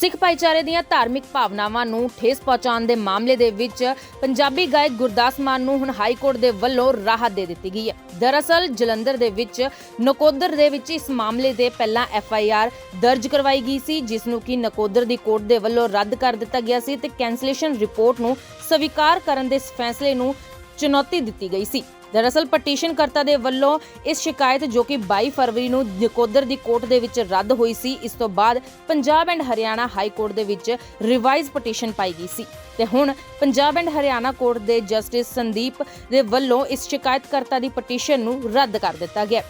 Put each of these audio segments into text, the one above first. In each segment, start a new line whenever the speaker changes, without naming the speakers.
ਸਿੱਖ ਭਾਈਚਾਰੇ ਦੀਆਂ ਧਾਰਮਿਕ ਭਾਵਨਾਵਾਂ ਨੂੰ ਠੇਸ ਪਹੁੰਚਾਉਣ ਦੇ ਮਾਮਲੇ ਦੇ ਵਿੱਚ ਪੰਜਾਬੀ ਗਾਇਕ ਗੁਰਦਾਸ ਮਾਨ ਨੂੰ ਹੁਣ ਹਾਈ ਕੋਰਟ ਦੇ ਵੱਲੋਂ ਰਾਹਤ ਦੇ ਦਿੱਤੀ ਗਈ ਹੈ। ਦਰਅਸਲ, ਜਲੰਧਰ ਦੇ ਵਿੱਚ ਨਕੋਦਰ ਦੇ ਵਿੱਚ ਇਸ ਮਾਮਲੇ ਦੇ ਪਹਿਲਾਂ ਐਫ ਆਈ ਆਰ ਦਰਜ ਕਰਵਾਈ ਗਈ ਸੀ, ਜਿਸ ਨੂੰ ਕਿ ਨਕੋਦਰ ਦੀ ਕੋਰਟ ਦੇ ਵੱਲੋਂ ਰੱਦ ਕਰ ਦਿੱਤਾ ਗਿਆ ਸੀ ਤੇ ਕੈਂਸਲੇਸ਼ਨ ਰਿਪੋਰਟ ਨੂੰ ਸਵੀਕਾਰ ਕਰਨ ਦੇ ਫੈਸਲੇ ਨੂੰ ਚੁਣੌਤੀ ਦਿੱਤੀ ਗਈ ਸੀ। ਦਰਅਸਲ ਪਟੀਸ਼ਨਕਰਤਾ ਦੇ ਵੱਲੋਂ ਇਸ ਸ਼ਿਕਾਇਤ ਜੋ ਕਿ 22 ਫਰਵਰੀ ਨੂੰ ਨਕੋਦਰ ਦੀ ਕੋਰਟ ਦੇ ਵਿੱਚ ਰੱਦ ਹੋਈ ਸੀ, ਇਸ ਤੋਂ ਬਾਅਦ Punjab and Haryana high court ਦੇ ਵਿੱਚ ਰਿਵਾਈਜ਼ ਪਟੀਸ਼ਨ ਪਾਈ ਗਈ ਸੀ। ਤੇ ਹੁਣ ਪੰਜਾਬ ਐਂਡ ਹਰਿਆਣਾ ਕੋਰਟ ਦੇ ਜਸਟਿਸ ਸੰਦੀਪ ਦੇ ਵੱਲੋਂ ਇਸ ਸ਼ਿਕਾਇਤਕਰਤਾ ਦੀ ਪਟੀਸ਼ਨ ਨੂੰ ਰੱਦ ਕਰ ਦਿੱਤਾ ਗਿਆ।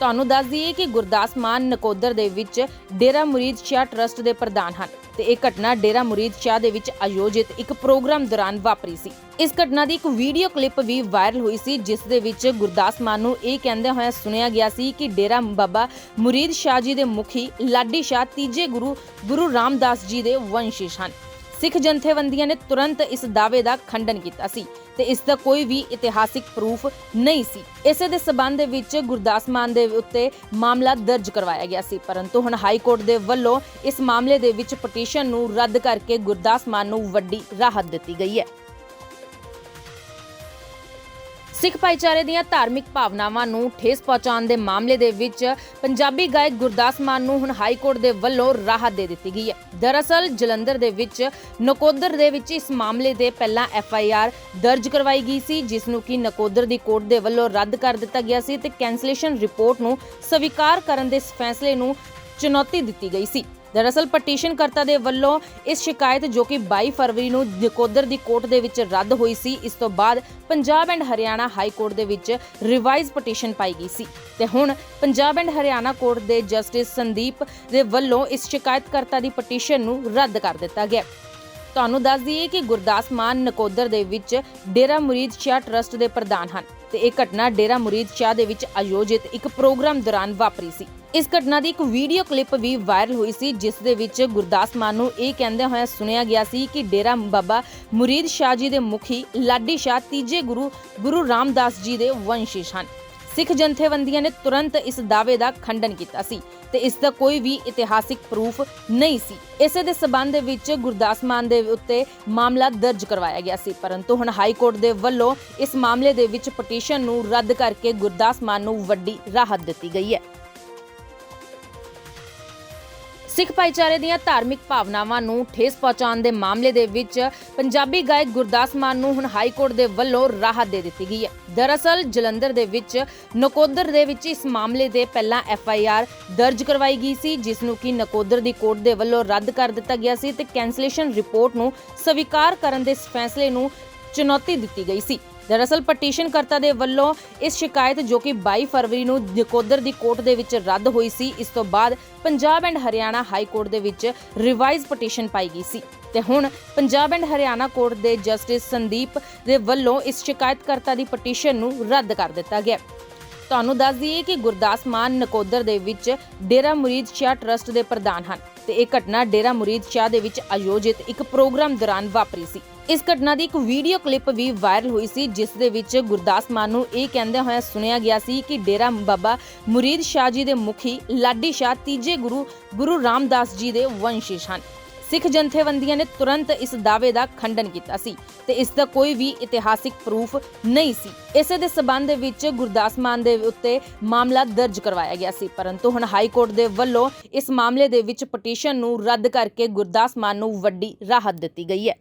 ਤੁਹਾਨੂੰ ਦੱਸ ਦਈਏ ਕਿ ਗੁਰਦਾਸ ਮਾਨ ਨਕੋਦਰ ਦੇ ਵਿੱਚ ਡੇਰਾ ਮੁਰੀਦ ਸ਼ਾਹ ਟਰਸਟ ਦੇ ਪ੍ਰਧਾਨ ਹਨ ਤੇ ਇਹ ਘਟਨਾ ਡੇਰਾ ਮੁਰੀਦ ਸ਼ਾਹ ਦੇ ਵਿੱਚ ਆਯੋਜਿਤ ਇੱਕ ਪ੍ਰੋਗਰਾਮ ਦੌਰਾਨ ਵਾਪਰੀ ਸੀ। ਇਸ ਘਟਨਾ ਦੀ ਇੱਕ ਵੀਡੀਓ ਕਲਿੱਪ ਵੀ ਵਾਇਰਲ ਹੋਈ ਸੀ, ਜਿਸ ਦੇ ਵਿੱਚ ਗੁਰਦਾਸ ਮਾਨ ਨੂੰ ਇਹ ਕਹਿੰਦੇ ਹੋਇਆ ਸੁਣਿਆ ਗਿਆ ਸੀ ਕਿ ਡੇਰਾ ਬਾਬਾ ਮੁਰੀਦ ਸ਼ਾਹ ਜੀ ਦੇ ਮੁਖੀ ਲਾਡੀ ਸ਼ਾਹ ਤੀਜੇ ਗੁਰੂ ਗੁਰੂ ਰਾਮਦਾਸ ਜੀ ਦੇ ਵੰਸ਼ਿਸ਼ ਹਨ। ਸਿੱਖ ਜਨਥੇਬੰਦੀਆਂ ਨੇ ਤੁਰੰਤ ਇਸ ਦਾਅਵੇ ਦਾ ਖੰਡਨ ਕੀਤਾ ਸੀ। ਤੇ ਇਸ ਦਾ ਕੋਈ ਵੀ ਇਤਿਹਾਸਿਕ ਪ੍ਰੂਫ ਨਹੀਂ ਸੀ। ਇਸੇ ਦੇ ਸਬੰਧ ਵਿੱਚ ਗੁਰਦਾਸ ਮਾਨ ਦੇ ਉੱਤੇ ਮਾਮਲਾ ਦਰਜ ਕਰਵਾਇਆ ਗਿਆ ਸੀ, ਪਰੰਤੂ ਹੁਣ ਹਾਈ ਕੋਰਟ ਦੇ ਵੱਲੋਂ ਇਸ ਮਾਮਲੇ ਦੇ ਵਿੱਚ ਪਟੀਸ਼ਨ ਨੂੰ ਰੱਦ ਕਰਕੇ ਗੁਰਦਾਸ ਮਾਨ ਨੂੰ ਵੱਡੀ ਰਾਹਤ ਦਿੱਤੀ ਗਈ ਹੈ। ਸਿੱਖ ਭਾਈਚਾਰੇ ਦੀਆਂ ਧਾਰਮਿਕ ਭਾਵਨਾਵਾਂ ਨੂੰ ਠੇਸ ਪਹੁੰਚਾਉਣ ਦੇ ਮਾਮਲੇ ਦੇ ਵਿੱਚ ਪੰਜਾਬੀ ਗਾਇਕ ਗੁਰਦਾਸ ਮਾਨ ਨੂੰ ਹੁਣ ਹਾਈ ਕੋਰਟ ਦੇ ਵੱਲੋਂ ਰਾਹਤ ਦੇ ਦਿੱਤੀ ਗਈ ਹੈ। ਦਰਅਸਲ, ਜਲੰਧਰ ਦੇ ਵਿੱਚ ਨਕੋਦਰ ਦੇ ਵਿੱਚ ਇਸ ਮਾਮਲੇ ਦੇ ਪਹਿਲਾਂ ਐਫ ਆਈ ਆਰ ਦਰਜ ਕਰਵਾਈ ਗਈ ਸੀ, ਜਿਸ ਨੂੰ ਕਿ ਨਕੋਦਰ ਦੀ ਕੋਰਟ ਦੇ ਵੱਲੋਂ ਰੱਦ ਕਰ ਦਿੱਤਾ ਗਿਆ ਸੀ ਤੇ ਕੈਂਸਲੇਸ਼ਨ ਰਿਪੋਰਟ ਨੂੰ ਸਵੀਕਾਰ ਕਰਨ ਦੇ ਇਸ ਫੈਸਲੇ ਨੂੰ ਚੁਣੌਤੀ ਦਿੱਤੀ ਗਈ ਸੀ। ਦਰਅਸਲ ਪਟੀਸ਼ਨਕਰਤਾ ਦੇ ਵੱਲੋਂ ਇਸ ਸ਼ਿਕਾਇਤ ਜੋ ਕਿ 22 ਫਰਵਰੀ ਨੂੰ ਨਕੋਦਰ ਦੀ ਕੋਰਟ ਦੇ ਵਿੱਚ ਰੱਦ ਹੋਈ ਸੀ, ਇਸ ਤੋਂ ਬਾਅਦ Punjab and Haryana high court ਦੇ ਵਿੱਚ ਰਿਵਾਈਜ਼ ਪਟੀਸ਼ਨ ਪਾਈ ਗਈ ਸੀ। ਤੇ ਹੁਣ ਪੰਜਾਬ ਐਂਡ ਹਰਿਆਣਾ ਕੋਰਟ ਦੇ ਜਸਟਿਸ ਸੰਦੀਪ ਦੇ ਵੱਲੋਂ ਇਸ ਸ਼ਿਕਾਇਤਕਰਤਾ ਦੀ ਪਟੀਸ਼ਨ ਨੂੰ ਰੱਦ ਕਰ ਦਿੱਤਾ ਗਿਆ। ਤੁਹਾਨੂੰ ਦੱਸ ਦਈਏ ਕਿ ਗੁਰਦਾਸ ਮਾਨ ਨਕੋਦਰ ਦੇ ਵਿੱਚ ਡੇਰਾ ਮੁਰੀਦ ਸ਼ਾਹ ਟਰਸਟ ਦੇ ਪ੍ਰਧਾਨ ਹਨ ਤੇ ਇਹ ਘਟਨਾ ਡੇਰਾ ਮੁਰੀਦ ਸ਼ਾਹ ਦੇ ਵਿੱਚ ਆਯੋਜਿਤ ਇੱਕ ਪ੍ਰੋਗਰਾਮ ਦੌਰਾਨ ਵਾਪਰੀ ਸੀ। ਇਸ ਘਟਨਾ ਦੀ ਇੱਕ ਵੀਡੀਓ ਕਲਿੱਪ ਵੀ ਵਾਇਰਲ ਹੋਈ ਸੀ, ਜਿਸ ਦੇ ਵਿੱਚ ਗੁਰਦਾਸ ਮਾਨ ਨੂੰ ਇਹ ਕਹਿੰਦੇ ਹੋਇਆ ਸੁਣਿਆ ਗਿਆ ਸੀ ਕਿ ਡੇਰਾ ਬਾਬਾ ਮੁਰੀਦ ਸ਼ਾਹ ਜੀ ਦੇ ਮੁਖੀ ਲਾਡੀ ਸ਼ਾਹ ਤੀਜੇ ਗੁਰੂ ਗੁਰੂ ਰਾਮਦਾਸ ਜੀ ਦੇ ਵੰਸ਼ਿਸ਼ ਹਨ। ਸਿੱਖ ਜਨਥੇਬੰਦੀਆਂ ਨੇ ਤੁਰੰਤ ਇਸ ਦਾਅਵੇ ਦਾ ਖੰਡਨ ਕੀਤਾ ਸੀ ਤੇ ਇਸ ਦਾ ਕੋਈ ਵੀ ਇਤਿਹਾਸਿਕ ਪ੍ਰੂਫ ਨਹੀਂ ਸੀ। ਇਸੇ ਦੇ ਸਬੰਧ ਦੇ ਵਿੱਚ ਗੁਰਦਾਸ ਮਾਨ ਦੇ ਉੱਤੇ ਮਾਮਲਾ ਦਰਜ ਕਰਵਾਇਆ ਗਿਆ ਸੀ, ਪਰੰਤੂ ਹੁਣ ਹਾਈ ਕੋਰਟ ਦੇ ਵੱਲੋਂ ਇਸ ਮਾਮਲੇ ਦੇ ਵਿੱਚ ਪਟੀਸ਼ਨ ਨੂੰ ਰੱਦ ਕਰਕੇ ਗੁਰਦਾਸ ਮਾਨ ਨੂੰ ਵੱਡੀ ਰਾਹਤ ਦਿੱਤੀ ਗਈ ਹੈ। ਸਿੱਖ ਭਾਈਚਾਰੇ ਦੀਆਂ ਧਾਰਮਿਕ ਭਾਵਨਾਵਾਂ ਨੂੰ ਠੇਸ ਪਹੁੰਚਾਉਣ ਦੇ ਮਾਮਲੇ ਦੇ ਵਿੱਚ ਪੰਜਾਬੀ ਗਾਇਕ ਗੁਰਦਾਸ ਮਾਨ ਨੂੰ ਹੁਣ ਹਾਈ ਕੋਰਟ ਦੇ ਵੱਲੋਂ ਰਾਹਤ ਦੇ ਦਿੱਤੀ ਗਈ ਹੈ। ਦਰਅਸਲ, ਜਲੰਧਰ ਦੇ ਵਿੱਚ ਨਕੋਦਰ ਦੇ ਵਿੱਚ ਇਸ ਮਾਮਲੇ ਦੇ ਪਹਿਲਾਂ ਐਫ ਆਈ ਆਰ ਦਰਜ ਕਰਵਾਈ ਗਈ ਸੀ, ਜਿਸ ਨੂੰ ਕਿ ਨਕੋਦਰ ਦੀ ਕੋਰਟ ਦੇ ਵੱਲੋਂ ਰੱਦ ਕਰ ਦਿੱਤਾ ਗਿਆ ਸੀ ਤੇ ਕੈਂਸਲੇਸ਼ਨ ਰਿਪੋਰਟ ਨੂੰ ਸਵੀਕਾਰ ਕਰਨ ਦੇ ਫੈਸਲੇ ਨੂੰ ਚੁਣੌਤੀ ਦਿੱਤੀ ਗਈ ਸੀ। ਦਰਅਸਲ ਪਟੀਸ਼ਨਕਰਤਾ ਦੇ ਵੱਲੋਂ ਇਸ ਸ਼ਿਕਾਇਤ ਜੋ ਕਿ 22 ਫਰਵਰੀ ਨੂੰ ਨਕੋਦਰ ਦੀ ਕੋਰਟ ਦੇ ਵਿੱਚ ਰੱਦ ਹੋਈ ਸੀ, ਇਸ ਤੋਂ ਬਾਅਦ Punjab and Haryana high court ਦੇ ਵਿੱਚ ਰਿਵਾਈਜ਼ ਪਟੀਸ਼ਨ ਪਾਈ ਗਈ ਸੀ। ਤੇ ਹੁਣ ਪੰਜਾਬ ਐਂਡ ਹਰਿਆਣਾ ਕੋਰਟ ਦੇ ਜਸਟਿਸ ਸੰਦੀਪ ਦੇ ਵੱਲੋਂ ਇਸ ਸ਼ਿਕਾਇਤਕਰਤਾ ਦੀ ਪਟੀਸ਼ਨ ਨੂੰ ਰੱਦ ਕਰ ਦਿੱਤਾ ਗਿਆ। ਤੁਹਾਨੂੰ ਦੱਸ ਦਈਏ ਕਿ ਗੁਰਦਾਸ ਮਾਨ ਨਕੋਦਰ ਦੇ ਵਿੱਚ ਡੇਰਾ ਮੁਰੀਦ ਸ਼ਾਹ ਟਰਸਟ ਦੇ ਪ੍ਰਧਾਨ ਹਨ। ਤੇ ਇਹ ਘਟਨਾ ਡੇਰਾ ਮੁਰੀਦ ਸ਼ਾਹ ਦੇ ਵਿੱਚ ਆਯੋਜਿਤ ਇੱਕ ਪ੍ਰੋਗਰਾਮ ਦੌਰਾਨ ਵਾਪਰੀ ਸੀ। ਇਸ ਘਟਨਾ ਦੀ ਇੱਕ ਵੀਡੀਓ ਕਲਿੱਪ ਵੀ ਵਾਇਰਲ ਹੋਈ ਸੀ, ਜਿਸ ਦੇ ਵਿੱਚ ਗੁਰਦਾਸ ਮਾਨ ਨੂੰ ਇਹ ਕਹਿੰਦੇ ਹੋਇਆ ਸੁਣਿਆ ਗਿਆ ਸੀ ਕਿ ਡੇਰਾ ਬਾਬਾ ਮੁਰੀਦ ਸ਼ਾਹ ਜੀ ਦੇ ਮੁਖੀ ਲਾਡੀ ਸ਼ਾਹ ਤੀਜੇ ਗੁਰੂ ਗੁਰੂ ਰਾਮਦਾਸ ਜੀ ਦੇ ਵੰਸ਼ਿਸ਼ ਹਨ। ਸਿੱਖ ਜਥੇਬੰਦੀਆਂ ਨੇ ਤੁਰੰਤ ਇਸ ਦਾਅਵੇ ਦਾ ਖੰਡਨ ਕੀਤਾ ਸੀ ਤੇ ਇਸ ਦਾ ਕੋਈ ਵੀ ਇਤਿਹਾਸਿਕ ਪ੍ਰੂਫ ਨਹੀਂ ਸੀ। ਇਸੇ ਦੇ ਸਬੰਧ ਵਿੱਚ ਗੁਰਦਾਸ ਮਾਨ ਦੇ ਉੱਤੇ ਮਾਮਲਾ ਦਰਜ ਕਰਵਾਇਆ ਗਿਆ ਸੀ, ਪਰੰਤੂ ਹੁਣ ਹਾਈ ਕੋਰਟ ਦੇ ਵੱਲੋਂ ਇਸ ਮਾਮਲੇ ਦੇ ਵਿੱਚ ਪਟੀਸ਼ਨ ਨੂੰ ਰੱਦ ਕਰਕੇ ਗੁਰਦਾਸ ਮਾਨ ਨੂੰ ਵੱਡੀ ਰਾਹਤ ਦਿੱਤੀ ਗਈ ਹੈ।